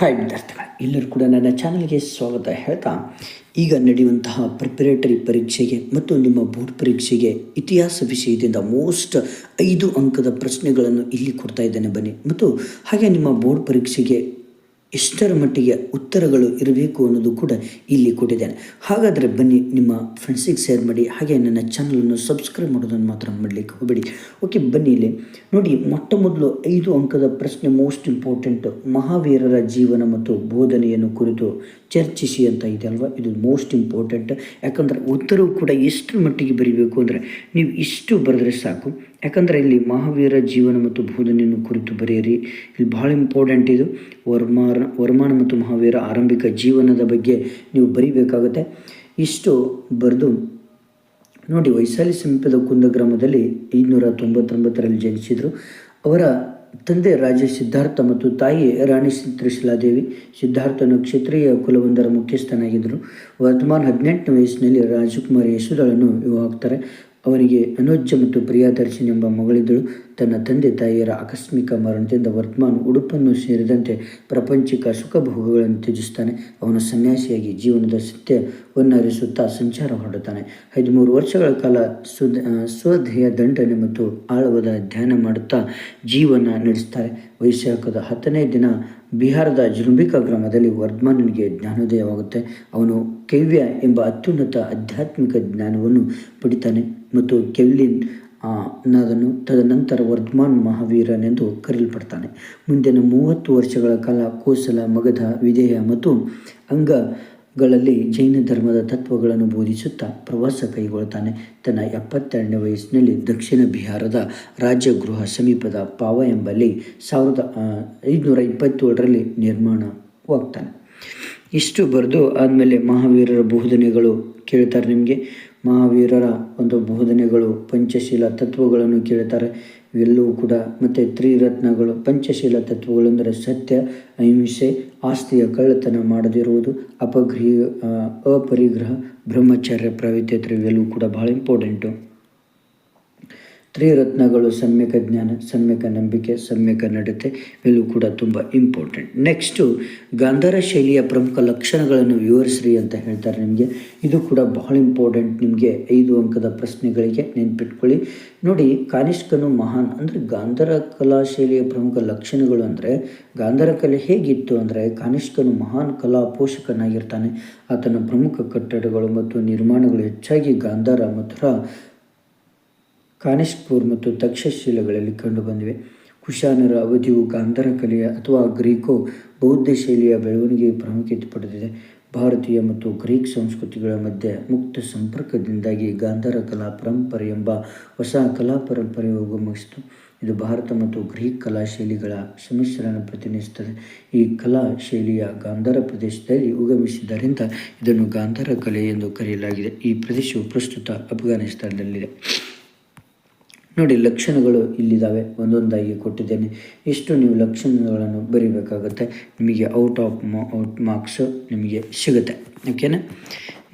Hi ವಿದ್ಯಾರ್ಥಿಗಳ, ಎಲ್ಲರೂ ಕೂಡ ನನ್ನ ಚಾನಲ್ಗೆ ಸ್ವಾಗತ ಹೇಳ್ತಾ, ಈಗ ನಡೆಯುವಂತಹ ಪ್ರಿಪರೇಟರಿ ಪರೀಕ್ಷೆಗೆ ಮತ್ತು ನಿಮ್ಮ ಬೋರ್ಡ್ ಪರೀಕ್ಷೆಗೆ ಇತಿಹಾಸ ವಿಷಯದಿಂದ ಮೋಸ್ಟ್ ಐದು ಅಂಕದ ಪ್ರಶ್ನೆಗಳನ್ನು ಇಲ್ಲಿ ಕೊಡ್ತಾ ಇದ್ದೇನೆ ಬನ್ನಿ. ಮತ್ತು ಹಾಗೆ ನಿಮ್ಮ ಬೋರ್ಡ್ ಪರೀಕ್ಷೆಗೆ ಎಷ್ಟರ ಮಟ್ಟಿಗೆ ಉತ್ತರಗಳು ಇರಬೇಕು ಅನ್ನೋದು ಕೂಡ ಇಲ್ಲಿ ಕೊಟ್ಟಿದ್ದೇನೆ ಹಾಗಾದರೆ ಬನ್ನಿ ನಿಮ್ಮ ಫ್ರೆಂಡ್ಸಿಗೆ ಶೇರ್ ಮಾಡಿ, ಹಾಗೆ ನನ್ನ ಚಾನಲನ್ನು ಸಬ್ಸ್ಕ್ರೈಬ್ ಮಾಡೋದನ್ನು ಮಾತ್ರ ಮಾಡಲಿಕ್ಕೆ ಹೋಗಬೇಡಿ. ಓಕೆ ಬನ್ನಿ ಇಲ್ಲಿ. ನೋಡಿ, ಮೊಟ್ಟ ಮೊದಲು ಐದು ಅಂಕದ ಪ್ರಶ್ನೆ ಮೋಸ್ಟ್ ಇಂಪಾರ್ಟೆಂಟ್ ಮಹಾವೀರರ ಜೀವನ ಮತ್ತು ಬೋಧನೆಯನ್ನು ಕುರಿತು ಚರ್ಚಿಸಿ ಅಂತ ಇದೆ ಅಲ್ವಾ? ಇದು ಮೋಸ್ಟ್ ಇಂಪಾರ್ಟೆಂಟ್ ಯಾಕಂದರೆ ಉತ್ತರವು ಕೂಡ ಎಷ್ಟರ ಮಟ್ಟಿಗೆ ಬರೀಬೇಕು ಅಂದರೆ ನೀವು ಇಷ್ಟು ಬರೆದ್ರೆ ಸಾಕು. ಯಾಕಂದರೆ ಇಲ್ಲಿ ಮಹಾವೀರ ಜೀವನ ಮತ್ತು ಬೋಧನೆಯನ್ನು ಕುರಿತು ಬರೆಯಿರಿ. ಇಲ್ಲಿ ಭಾಳ ಇಂಪಾರ್ಟೆಂಟ್ ಇದು. ವರ್ಮಾನ ವರ್ಮಾನ ಮತ್ತು ಮಹಾವೀರ ಆರಂಭಿಕ ಜೀವನದ ಬಗ್ಗೆ ನೀವು ಬರೀಬೇಕಾಗುತ್ತೆ. ಇಷ್ಟು ಬರೆದು ನೋಡಿ, ವೈಶಾಲಿ ಸಮೀಪದ ಕುಂದ ಗ್ರಾಮದಲ್ಲಿ ಐದುನೂರ ತೊಂಬತ್ತೊಂಬತ್ತರಲ್ಲಿ ಜನಿಸಿದರು. ಅವರ ತಂದೆ ರಾಜ ಸಿದ್ಧಾರ್ಥ ಮತ್ತು ತಾಯಿ ರಾಣಿ ತ್ರಿಶಿಲಾದೇವಿ ಸಿದ್ಧಾರ್ಥನ ಕ್ಷತ್ರಿಯ ಕುಲವೊಂದರ ಮುಖ್ಯಸ್ಥನಾಗಿದ್ದರು. ವರ್ತಮಾನ ಹದಿನೆಂಟನೇ ವಯಸ್ಸಿನಲ್ಲಿ ರಾಜಕುಮಾರಿ ಯಶೋದಳನ್ನು ವಿವಾಹವಾಗ್ತಾರೆ. ಅವನಿಗೆ ಅನೋಜ್ಯ ಮತ್ತು ಪ್ರಿಯಾದರ್ಶಿನಿ ಎಂಬ ಮಗಳಿದ್ದಳು. ತನ್ನ ತಂದೆ ತಾಯಿಯರ ಆಕಸ್ಮಿಕ ಮರಣದಿಂದ ವರ್ಧಮಾನ್ ಉಡುಪನ್ನು ಸೇರಿದಂತೆ ಪ್ರಪಂಚಿಕ ಸುಖ ಭೋಗಗಳನ್ನು ತ್ಯಜಿಸ್ತಾನೆ ಅವನು ಸನ್ಯಾಸಿಯಾಗಿ ಜೀವನದ ಸತ್ಯವನ್ನು ಅರಿಸುತ್ತಾ ಸಂಚಾರ ಹೊರಡುತ್ತಾನೆ. ಹದಿಮೂರು ವರ್ಷಗಳ ಕಾಲ ಸುದ ಸ್ವದೇಹ ದಂಡನೆ ಮತ್ತು ಆಳವಾದ ಧ್ಯಾನ ಮಾಡುತ್ತಾ ಜೀವನ ನಡೆಸ್ತಾರೆ ವೈಶಾಖದ ಹತ್ತನೇ ದಿನ ಬಿಹಾರದ ಜುಂಬಿಕಾ ಗ್ರಾಮದಲ್ಲಿ ವರ್ಧಮಾನನಿಗೆ ಜ್ಞಾನೋದಯವಾಗುತ್ತೆ. ಅವನು ಕೆವ್ಯ ಎಂಬ ಅತ್ಯುನ್ನತ ಆಧ್ಯಾತ್ಮಿಕ ಜ್ಞಾನವನ್ನು ಪಡಿತಾನೆ ಮತ್ತು ಕೆವ್ಲಿನ್ ನಾದನು ತದನಂತರ ವರ್ಧಮಾನ್ ಮಹಾವೀರನೆಂದು ಕರೆಯಲ್ಪಡ್ತಾನೆ. ಮುಂದಿನ ಮೂವತ್ತು ವರ್ಷಗಳ ಕಾಲ ಕೋಸಲ, ಮಗಧ ವಿಧೇಯ ಮತ್ತು ಅಂಗಗಳಲ್ಲಿ ಜೈನ ಧರ್ಮದ ತತ್ವಗಳನ್ನು ಬೋಧಿಸುತ್ತಾ ಪ್ರವಾಸ ಕೈಗೊಳ್ಳುತ್ತಾನೆ. ತನ್ನ ಎಪ್ಪತ್ತೆರಡನೇ ವಯಸ್ಸಿನಲ್ಲಿ ದಕ್ಷಿಣ ಬಿಹಾರದ ರಾಜಗೃಹ ಸಮೀಪದ ಪಾವ ಎಂಬಲ್ಲಿ ಸಾವಿರದ ಐದುನೂರ ಇಪ್ಪತ್ತೇಳರಲ್ಲಿ ನಿರ್ಮಾಣವಾಗ್ತಾನೆ. ಇಷ್ಟು ಬರೆದು ಆದಮೇಲೆ ಮಹಾವೀರರ ಬೋಧನೆಗಳು ಕೇಳ್ತಾರೆ ನಿಮಗೆ. ಮಹಾವೀರರ ಒಂದು ಬೋಧನೆಗಳು ಪಂಚಶೀಲ ತತ್ವಗಳನ್ನು ಕೇಳ್ತಾರೆ. ಇವೆಲ್ಲವೂ ಕೂಡ ಮತ್ತು ತ್ರಿರತ್ನಗಳು, ಪಂಚಶೀಲ ತತ್ವಗಳು ಅಂದರೆ ಸತ್ಯ, ಅಹಿಂಸೆ, ಆಸ್ತಿಯ ಕಳ್ಳತನ ಮಾಡದಿರುವುದು ಅಪಗ್ರಹ ಅಪರಿಗ್ರಹ, ಬ್ರಹ್ಮಚರ್ಯ ಪ್ರವಿದ್ಯತೆ ಇವೆಲ್ಲವೂ ಕೂಡ ಭಾಳ ಇಂಪಾರ್ಟೆಂಟು ತ್ರಿರತ್ನಗಳು ಸಮ್ಯಕ ಜ್ಞಾನ, ಸಮ್ಯಕ ನಂಬಿಕೆ, ಸಮ್ಯಕ ನಡತೆ ಇಲ್ಲೂ ಕೂಡ ತುಂಬ ಇಂಪಾರ್ಟೆಂಟ್ ನೆಕ್ಸ್ಟು ಗಾಂಧಾರ ಶೈಲಿಯ ಪ್ರಮುಖ ಲಕ್ಷಣಗಳನ್ನು ವಿವರಿಸ್ರಿ ಅಂತ ಹೇಳ್ತಾರೆ ನಿಮಗೆ. ಇದು ಕೂಡ ಬಹಳ ಇಂಪಾರ್ಟೆಂಟ್ ನಿಮಗೆ ಐದು ಅಂಕದ ಪ್ರಶ್ನೆಗಳಿಗೆ ನೆನ್ಪಿಟ್ಕೊಳ್ಳಿ. ನೋಡಿ, ಕಾನಿಷ್ಕನು ಮಹಾನ್ ಅಂದರೆ ಗಾಂಧಾರ ಕಲಾ ಶೈಲಿಯ ಪ್ರಮುಖ ಲಕ್ಷಣಗಳು ಅಂದರೆ ಗಾಂಧಾರ ಕಲೆ ಹೇಗಿತ್ತು ಅಂದರೆ ಕಾನಿಷ್ಕನು ಮಹಾನ್ ಕಲಾ ಪೋಷಕನಾಗಿರ್ತಾನೆ. ಆತನ ಪ್ರಮುಖ ಕಟ್ಟಡಗಳು ಮತ್ತು ನಿರ್ಮಾಣಗಳು ಹೆಚ್ಚಾಗಿ ಗಾಂಧಾರ, ಮಥುರಾ ಕಾನಿಷ್ಪುರ್ ಮತ್ತು ತಕ್ಷಶಿಲೆಗಳಲ್ಲಿ ಕಂಡುಬಂದಿವೆ. ಕುಶಾನರ ಅವಧಿಯು ಗಾಂಧಾರ ಕಲೆಯ ಅಥವಾ ಗ್ರೀಕೋ ಬೌದ್ಧ ಶೈಲಿಯ ಬೆಳವಣಿಗೆಗೆ ಪ್ರಾಮುಖ್ಯತೆ ಪಡೆದಿದೆ. ಭಾರತೀಯ ಮತ್ತು ಗ್ರೀಕ್ ಸಂಸ್ಕೃತಿಗಳ ಮಧ್ಯೆ ಮುಕ್ತ ಸಂಪರ್ಕದಿಂದಾಗಿ ಗಾಂಧಾರ ಕಲಾ ಪರಂಪರೆ ಎಂಬ ಹೊಸ ಕಲಾ ಪರಂಪರೆ ಉಗಮಿಸಿತು ಇದು ಭಾರತ ಮತ್ತು ಗ್ರೀಕ್ ಕಲಾ ಶೈಲಿಗಳ ಸಮ್ಮಿಶ್ರಣ ಪ್ರತಿನಿಧಿಸುತ್ತದೆ. ಈ ಕಲಾ ಶೈಲಿಯ ಗಾಂಧಾರ ಪ್ರದೇಶದಲ್ಲಿ ಉಗಮಿಸಿದ್ದರಿಂದ ಇದನ್ನು ಗಾಂಧಾರ ಕಲೆ ಎಂದು ಕರೆಯಲಾಗಿದೆ. ಈ ಪ್ರದೇಶವು ಪ್ರಸ್ತುತ ಅಫ್ಘಾನಿಸ್ತಾನದಲ್ಲಿದೆ. ನೋಡಿ, ಲಕ್ಷಣಗಳು ಇಲ್ಲಿದ್ದಾವೆ. ಒಂದೊಂದಾಗಿ ಕೊಟ್ಟಿದ್ದೇನೆ. ಇಷ್ಟು ನೀವು ಲಕ್ಷಣಗಳನ್ನು ಬರೀಬೇಕಾಗುತ್ತೆ. ನಿಮಗೆ ಔಟ್ ಆಫ್ ಔಟ್ ಮಾರ್ಕ್ಸ್ ನಿಮಗೆ ಸಿಗುತ್ತೆ. ಓಕೆನಾ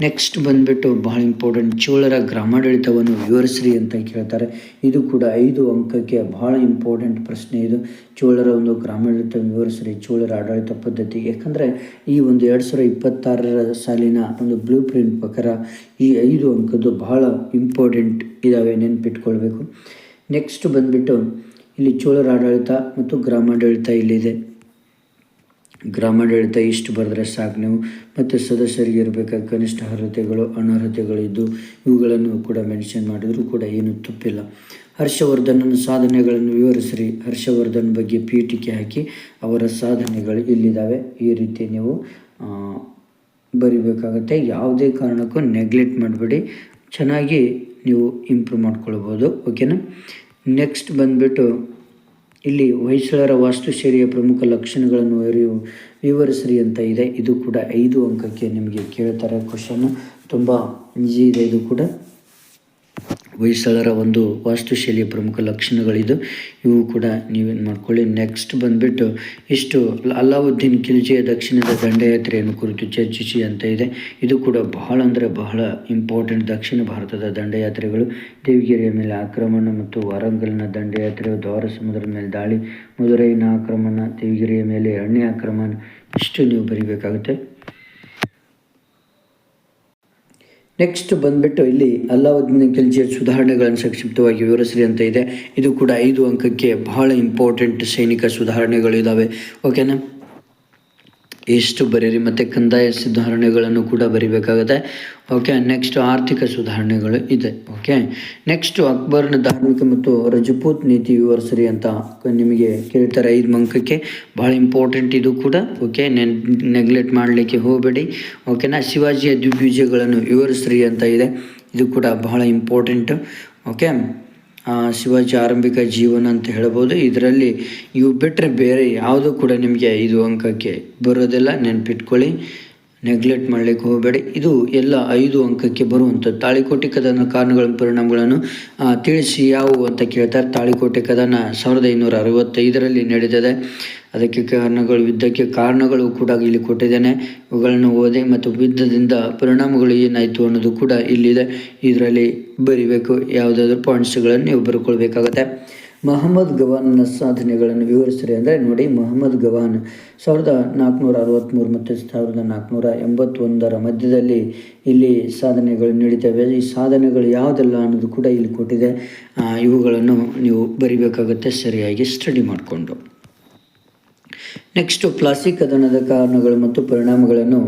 ನೆಕ್ಸ್ಟ್ ಬಂದುಬಿಟ್ಟು ಭಾಳ ಇಂಪಾರ್ಟೆಂಟ್ ಚೋಳರ ಗ್ರಾಮಾಡಳಿತವನ್ನು ವಿವರಿಸ್ರಿ ಅಂತ ಕೇಳ್ತಾರೆ. ಇದು ಕೂಡ ಐದು ಅಂಕಕ್ಕೆ ಭಾಳ ಇಂಪಾರ್ಟೆಂಟ್ ಪ್ರಶ್ನೆ ಇದು. ಚೋಳರ ಒಂದು ಗ್ರಾಮಾಡಳಿತ ವಿವರಿಸ್ರಿ, ಚೋಳರ ಆಡಳಿತ ಪದ್ಧತಿ. ಯಾಕಂದರೆ ಈ ಒಂದು ಎರಡು ಸಾವಿರ ಇಪ್ಪತ್ತಾರರ ಸಾಲಿನ ಒಂದು ಬ್ಲೂ ಪ್ರಿಂಟ್ ಪ್ರಕಾರ ಈ ಐದು ಅಂಕದ್ದು ಬಹಳ ಇಂಪಾರ್ಟೆಂಟ್ ಇದ್ದಾವೆ ನೆನ್ಪಿಟ್ಕೊಳ್ಬೇಕು. ನೆಕ್ಸ್ಟ್ ಬಂದುಬಿಟ್ಟು ಇಲ್ಲಿ ಚೋಳರ ಆಡಳಿತ ಮತ್ತು ಗ್ರಾಮಾಡಳಿತ ಇಲ್ಲಿದೆ ಗ್ರಾಮಾಡಳಿತ ಇಷ್ಟು ಬರೆದ್ರೆ ಸಾಕು ನೀವು. ಮತ್ತು ಸದಸ್ಯರಿಗೆ ಇರಬೇಕಾದ ಕನಿಷ್ಠ ಅರ್ಹತೆಗಳು, ಅನರ್ಹತೆಗಳಿದ್ದು ಇವುಗಳನ್ನು ಕೂಡ ಮೆನ್ಷನ್ ಮಾಡಿದರೂ ಕೂಡ ಏನು ತಪ್ಪಿಲ್ಲ. ಹರ್ಷವರ್ಧನನ ಸಾಧನೆಗಳನ್ನು ವಿವರಿಸ್ರಿ. ಹರ್ಷವರ್ಧನ್ ಬಗ್ಗೆ ಪೀಠಿಕೆ ಹಾಕಿ ಅವರ ಸಾಧನೆಗಳು ಇಲ್ಲಿದ್ದಾವೆ. ಈ ರೀತಿ ನೀವು ಬರಿಬೇಕಾಗತ್ತೆ. ಯಾವುದೇ ಕಾರಣಕ್ಕೂ ನೆಗ್ಲೆಕ್ಟ್ ಮಾಡಬೇಡಿ. ಚೆನ್ನಾಗಿ ನೀವು ಇಂಪ್ರೂವ್ ಮಾಡ್ಕೊಳ್ಬೋದು. ಓಕೆನಾ ನೆಕ್ಸ್ಟ್ ಬಂದುಬಿಟ್ಟು ಇಲ್ಲಿ ಹೊಯ್ಸಳರ ವಾಸ್ತುಶೈಲಿಯ ಪ್ರಮುಖ ಲಕ್ಷಣಗಳನ್ನು ವಿವರಿಸ್ರಿ ಅಂತ ಇದೆ. ಇದು ಕೂಡ ಐದು ಅಂಕಕ್ಕೆ ನಿಮಗೆ ಕೇಳ್ತಾರೆ ಕ್ವಶನ್ನು. ತುಂಬ ಈಜಿ ಇದೆ. ಇದು ಕೂಡ ಹೊಯ್ಸಳರ ಒಂದು ವಾಸ್ತುಶೈಲಿಯ ಪ್ರಮುಖ ಲಕ್ಷಣಗಳಿದು. ಇವು ಕೂಡ ನೀವೇನು ಮಾಡ್ಕೊಳ್ಳಿ ನೆಕ್ಸ್ಟ್ ಬಂದುಬಿಟ್ಟು ಇಷ್ಟು ಅಲ್ಲಾವುದ್ದೀನ್ ಖಿಲ್ಜಿಯ ದಕ್ಷಿಣದ ದಂಡಯಾತ್ರೆಯನ್ನು ಕುರಿತು ಚರ್ಚಿಸಿ ಅಂತ ಇದೆ. ಇದು ಕೂಡ ಬಹಳ ಅಂದರೆ ಬಹಳ ಇಂಪಾರ್ಟೆಂಟ್ ದಕ್ಷಿಣ ಭಾರತದ ದಂಡಯಾತ್ರೆಗಳು. ದೇವಿಗಿರಿಯ ಮೇಲೆ ಆಕ್ರಮಣ ಮತ್ತು ವಾರಂಗಲ್ನ ದಂಡಯಾತ್ರೆ ದ್ವಾರ ಸಮುದ್ರದ ಮೇಲೆ ದಾಳಿ ಮದುರೈನ ಆಕ್ರಮಣ, ದೇವಿಗಿರಿಯ ಮೇಲೆ ಎರಡನೇ ಆಕ್ರಮಣ, ಇಷ್ಟು ನೀವು ಬರಿಬೇಕಾಗುತ್ತೆ. ನೆಕ್ಸ್ಟ್ ಬಂದ್ಬಿಟ್ಟು ಇಲ್ಲಿ ಅಲ್ಲಾವುದ್ದೀನ್ ಖಿಲ್ಜಿಯ ಸುಧಾರಣೆಗಳನ್ನು ಸಂಕ್ಷಿಪ್ತವಾಗಿ ವಿವರಿಸಲಿ ಅಂತ ಇದೆ. ಇದು ಕೂಡ ಐದು ಅಂಕಕ್ಕೆ ಬಹಳ ಇಂಪಾರ್ಟೆಂಟ್ ಸೈನಿಕ ಸುಧಾರಣೆಗಳು ಇದ್ದಾವೆ ಓಕೆನಾ ಎಷ್ಟು ಬರೀರಿ ಮತ್ತು ಕಂದಾಯ ಸುಧಾರಣೆಗಳನ್ನು ಕೂಡ ಬರಿಬೇಕಾಗುತ್ತೆ. ಓಕೆ ನೆಕ್ಸ್ಟ್ ಆರ್ಥಿಕ ಸುಧಾರಣೆಗಳು ಇದೆ. ಓಕೆ ನೆಕ್ಸ್ಟ್ ಅಕ್ಬರ್ನ ಧಾರ್ಮಿಕ ಮತ್ತು ರಜಪೂತ್ ನೀತಿ ವಿವರಿಸ್ರಿ ಅಂತ ನಿಮಗೆ ಕೇಳ್ತಾರೆ ಐದು ಮಂಕಕ್ಕೆ. ಭಾಳ ಇಂಪಾರ್ಟೆಂಟ್ ಇದು ಕೂಡ. ಓಕೆ ನೆಗ್ಲೆಕ್ಟ್ ಮಾಡಲಿಕ್ಕೆ ಹೋಗಬೇಡಿ. ಓಕೆನಾ ಶಿವಾಜಿಯ ದಿಗ್ವಿಜಯಗಳನ್ನು ವಿವರಿಸ್ರಿ ಅಂತ ಇದೆ. ಇದು ಕೂಡ ಬಹಳ ಇಂಪಾರ್ಟೆಂಟ್ ಓಕೆ ಶಿವಾಜಿ ಆರಂಭಿಕ ಜೀವನ ಅಂತ ಹೇಳ್ಬೋದು. ಇದರಲ್ಲಿ ಇವು ಬಿಟ್ಟರೆ ಬೇರೆ ಯಾವುದು ಕೂಡ ನಿಮಗೆ ಐದು ಅಂಕಕ್ಕೆ ಬರೋದಿಲ್ಲ. ನೆನ್ಪಿಟ್ಕೊಳ್ಳಿ. ನೆಗ್ಲೆಕ್ಟ್ ಮಾಡಲಿಕ್ಕೆ ಹೋಗಬೇಡಿ. ಇದು ಎಲ್ಲ ಐದು ಅಂಕಕ್ಕೆ ಬರುವಂಥದ್ದು. ತಾಳಿಕೋಟೆ ಕದನ ಕಾರಣಗಳ ಪರಿಣಾಮಗಳನ್ನು ತಿಳಿಸಿ ಯಾವುವು ಅಂತ ಕೇಳ್ತಾರೆ. ತಾಳಿಕೋಟೆ ಕದನ ಸಾವಿರದ ಐನೂರ ಅರವತ್ತೈದರಲ್ಲಿ ನಡೆದಿದೆ. ಅದಕ್ಕೆ ಕಾರಣಗಳು, ಯುದ್ಧಕ್ಕೆ ಕಾರಣಗಳು ಕೂಡ ಇಲ್ಲಿ ಕೊಟ್ಟಿದ್ದೇನೆ. ಇವುಗಳನ್ನು ಓದಿ ಮತ್ತು ಯುದ್ಧದಿಂದ ಪರಿಣಾಮಗಳು ಏನಾಯಿತು ಅನ್ನೋದು ಕೂಡ ಇಲ್ಲಿದೆ. ಇದರಲ್ಲಿ ಬರಿಬೇಕು. ಯಾವುದಾದ್ರೂ ಪಾಯಿಂಟ್ಸ್ಗಳನ್ನು ನೀವು ಬರ್ಕೊಳ್ಬೇಕಾಗತ್ತೆ. ಮಹಮ್ಮದ್ ಗವಾನ್ನ ಸಾಧನೆಗಳನ್ನು ವಿವರಿಸ್ರಿ ಅಂದರೆ ನೋಡಿ ಮಹಮ್ಮದ್ ಗವಾನ್ ಸಾವಿರದ ನಾಲ್ಕುನೂರ ಅರವತ್ತ್ಮೂರು ಮತ್ತು ಸಾವಿರದ ನಾಲ್ಕುನೂರ ಎಂಬತ್ತೊಂದರ ಮಧ್ಯದಲ್ಲಿ ಇಲ್ಲಿ ಸಾಧನೆಗಳು ನಡೀತವೆ ಈ ಸಾಧನೆಗಳು ಯಾವುದೆಲ್ಲ ಅನ್ನೋದು ಕೂಡ ಇಲ್ಲಿ ಕೊಟ್ಟಿದೆ. ಇವುಗಳನ್ನು ನೀವು ಬರಿಬೇಕಾಗುತ್ತೆ. ಸರಿಯಾಗಿ ಸ್ಟಡಿ ಮಾಡಿಕೊಂಡು. ನೆಕ್ಸ್ಟು ಪ್ಲಾಸ್ಟಿಕ್ ಕದನದ ಕಾರಣಗಳು ಮತ್ತು ಪರಿಣಾಮಗಳನ್ನು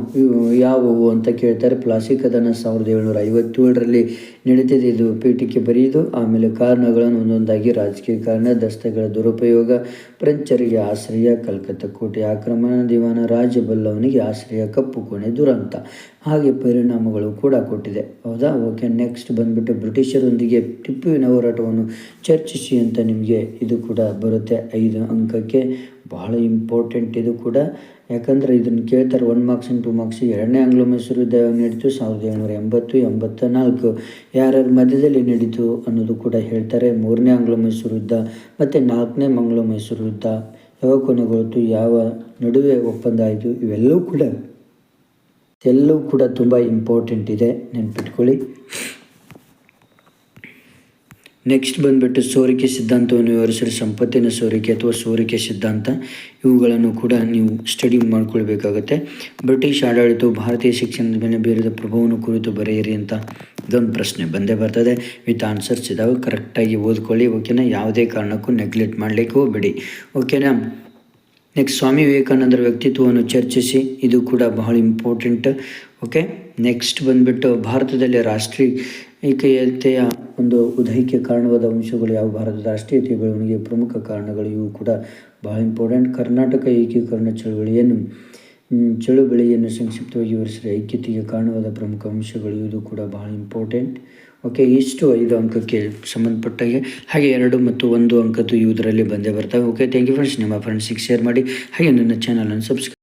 ಯಾವುವು ಅಂತ ಕೇಳ್ತಾರೆ. ಪ್ಲಾಸ್ಟಿಕ್ ಕದನ ಸಾವಿರದ ಏಳ್ನೂರ ಐವತ್ತೇಳರಲ್ಲಿ ನಡೀತಿದೆ. ಇದು ಪೀಠಕ್ಕೆ ಬರೆಯುವುದು ಆಮೇಲೆ ಕಾರಣಗಳನ್ನು ಒಂದೊಂದಾಗಿ ರಾಜಕೀಯ ಕಾರಣ, ದಸ್ತಗಳ ದುರುಪಯೋಗ, ಫ್ರೆಂಚರಿಗೆ ಆಶ್ರಯ, ಕಲ್ಕತ್ತಾ ಕೋಟೆ ಆಕ್ರಮಣ, ದಿವಾನ ರಾಜಬಲ್ಲವನಿಗೆ ಆಶ್ರಯ, ಕಪ್ಪು ಕೋಣೆ ದುರಂತ. ಹಾಗೆ ಪರಿಣಾಮಗಳು ಕೂಡ ಕೊಟ್ಟಿದೆ. ಹೌದಾ? ಓಕೆ ನೆಕ್ಸ್ಟ್ ಬಂದ್ಬಿಟ್ಟು ಬ್ರಿಟಿಷರೊಂದಿಗೆ ಟಿಪ್ಪುವಿನ ಹೋರಾಟವನ್ನು ಚರ್ಚಿಸಿ ಅಂತ ನಿಮಗೆ ಇದು ಕೂಡ ಬರುತ್ತೆ. ಐದು ಅಂಕಕ್ಕೆ ಬಹಳ ಇಂಪಾರ್ಟೆಂಟ್ ಇದು ಕೂಡ. ಯಾಕಂದರೆ ಇದನ್ನು ಕೇಳ್ತಾರೆ one marks and two marks ಎರಡನೇ ಆಂಗ್ಲೋ ಮೈಸೂರು ಯುದ್ಧ ನಡೀತು ಸಾವಿರದ ಏಳ್ನೂರ ಎಂಬತ್ತು ಎಂಬತ್ತ ನಾಲ್ಕು ಯಾರ್ಯಾರ ಮಧ್ಯದಲ್ಲಿ ನಡೀತು ಅನ್ನೋದು ಕೂಡ ಹೇಳ್ತಾರೆ. ಮೂರನೇ ಆಂಗ್ಲೋ ಮೈಸೂರು ಯುದ್ಧ ಮತ್ತು ನಾಲ್ಕನೇ ಮಂಗ್ಲ ಮೈಸೂರು ಯುದ್ಧ ಯಾವ ಕೊನೆಗೊಳ್ತು ಯಾವ ನಡುವೆ ಒಪ್ಪಂದ ಆಯಿತು? ಇವೆಲ್ಲವೂ ಕೂಡ, ಎಲ್ಲವೂ ಕೂಡ ತುಂಬ ಇಂಪಾರ್ಟೆಂಟ್ ಇದೆ. ನೆನ್ಪಿಟ್ಕೊಳ್ಳಿ. ನೆಕ್ಸ್ಟ್ ಬಂದುಬಿಟ್ಟು ಸೋರಿಕೆ ಸಿದ್ಧಾಂತವನ್ನು ವಿವರಿಸಿದ್ರೆ ಸಂಪತ್ತಿನ ಸೋರಿಕೆ ಅಥವಾ ಸೋರಿಕೆ ಸಿದ್ಧಾಂತ, ಇವುಗಳನ್ನು ಕೂಡ ನೀವು ಸ್ಟಡಿ ಮಾಡ್ಕೊಳ್ಬೇಕಾಗುತ್ತೆ. ಬ್ರಿಟಿಷ್ ಆಡಳಿತವು ಭಾರತೀಯ ಶಿಕ್ಷಣದ ಮೇಲೆ ಬೀರಿದ ಪ್ರಭಾವವನ್ನು ಕುರಿತು ಬರೆಯಿರಿ ಅಂತ ಇದೊಂದು ಪ್ರಶ್ನೆ ಬಂದೇ ಬರ್ತದೆ. ವಿತ್ ಆನ್ಸರ್ಸ್ ಇದಾವೆ ಕರೆಕ್ಟಾಗಿ ಓದ್ಕೊಳ್ಳಿ. ಓಕೆನಾ ಯಾವುದೇ ಕಾರಣಕ್ಕೂ ನೆಗ್ಲೆಕ್ಟ್ ಮಾಡಲಿಕ್ಕೆ ಹೋಗಬೇಡಿ ಓಕೆನಾ ನೆಕ್ಸ್ಟ್ ಸ್ವಾಮಿ ವಿವೇಕಾನಂದರ ವ್ಯಕ್ತಿತ್ವವನ್ನು ಚರ್ಚಿಸಿ. ಇದು ಕೂಡ ಬಹಳ ಇಂಪಾರ್ಟೆಂಟ್ ಓಕೆ ನೆಕ್ಸ್ಟ್ ಬಂದುಬಿಟ್ಟು ಭಾರತದಲ್ಲಿ ರಾಷ್ಟ್ರೀಯತೆಯ ಒಂದು ಉದಯಕ್ಕೆ ಕಾರಣವಾದ ಅಂಶಗಳು ಯಾವ ಭಾರತದ ರಾಷ್ಟ್ರೀಯತೆಯ ಬೆಳವಣಿಗೆ ಪ್ರಮುಖ ಕಾರಣಗಳು? ಇವು ಕೂಡ ಬಹಳ ಇಂಪಾರ್ಟೆಂಟ್ ಕರ್ನಾಟಕ ಏಕೀಕರಣ ಚಳುವಳಿಯನ್ನು ಚಳುವಳಿಯನ್ನು ಸಂಕ್ಷಿಪ್ತವಾಗಿ ವಿವರಿಸಿದ ಐಕ್ಯತೆಗೆ ಕಾರಣವಾದ ಪ್ರಮುಖ ಅಂಶಗಳು ಇದು ಕೂಡ ಬಹಳ ಇಂಪಾರ್ಟೆಂಟ್ ಓಕೆ ಇಷ್ಟು ಐದು ಅಂಕಕ್ಕೆ ಸಂಬಂಧಪಟ್ಟಾಗೆ ಹಾಗೆ. ಎರಡು ಮತ್ತು ಒಂದು ಅಂಕದ್ದು ಇದರಲ್ಲಿ ಬಂದೇ ಬರ್ತವೆ. ಓಕೆ ಥ್ಯಾಂಕ್ ಯು ಫ್ರೆಂಡ್ಸ್ ನಿಮ್ಮ ಫ್ರೆಂಡ್ಸಿಗೆ ಶೇರ್ ಮಾಡಿ. ಹಾಗೆ ನನ್ನ ಚಾನಲನ್ನು ಸಬ್ಸ್ಕ್ರೈಬ್